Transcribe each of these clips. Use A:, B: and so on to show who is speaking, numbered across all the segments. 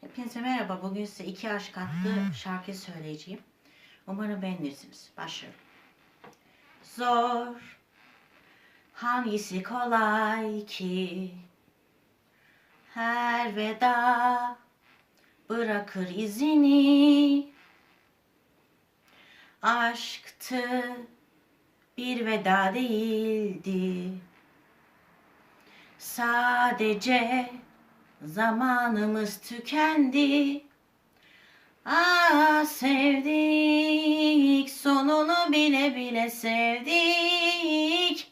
A: Hepinize merhaba. Bugün size iki aşk adlı şarkı söyleyeceğim. Umarım beğenirsiniz. Başlıyorum. Zor. Hangisi kolay ki? Her veda bırakır izini. Aşktı bir veda değildi. Sadece zamanımız tükendi. Aa sevdik, sonunu bile bile sevdik.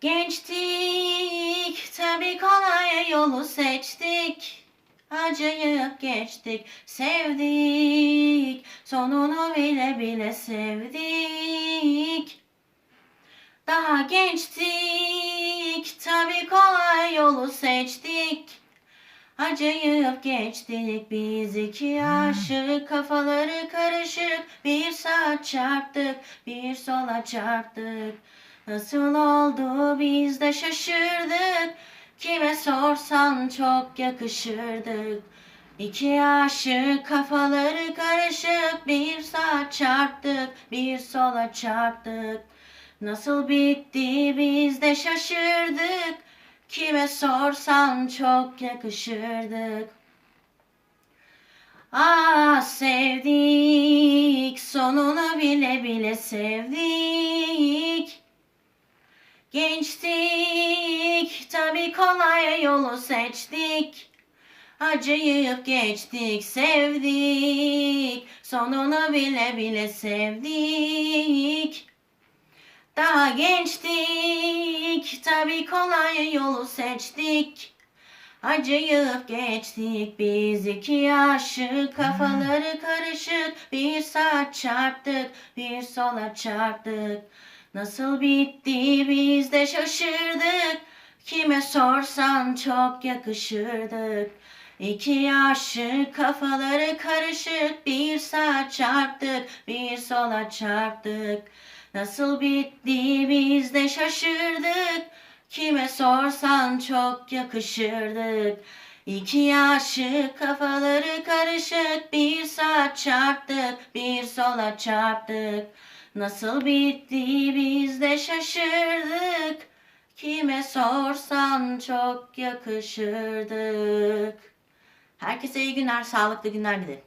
A: Gençtik, tabi kolay yolu seçtik. Acıyıp geçtik, sevdik. Sonunu bile bile sevdik. Daha gençtik, tabi kolay yolu seçtik. Acıyıp geçtik biz iki aşık. Kafaları karışık. Bir saat çarptık bir sola çarptık. Nasıl oldu biz de şaşırdık. Kime sorsan çok yakışırdık. İki aşık kafaları karışık. Bir saat çarptık bir sola çarptık. Nasıl bitti biz de şaşırdık Kime sorsan çok yakışırdık. Ah sevdik, sonunu bile bile sevdik. Gençtik, tabi kolay yolu seçtik. Acıyıp geçtik, sevdik. Sonunu bile bile sevdik. Daha gençtik, tabi kolay yolu seçtik. Acıyıp geçtik biz iki aşık kafaları karışık. Bir saat çarptık bir sola çarptık. Nasıl bitti biz de şaşırdık. Kime sorsan çok yakışırdık. İki aşık kafaları karışık. Bir saat çarptık bir sola çarptık Nasıl bitti biz de şaşırdık. Kime sorsan çok yakışırdık. İki aşık kafaları karışık. Bir saat çarptık bir sola çarptık. Nasıl bitti biz de şaşırdık. Kime sorsan çok yakışırdık. Herkese iyi günler, sağlıklı günler dilerim.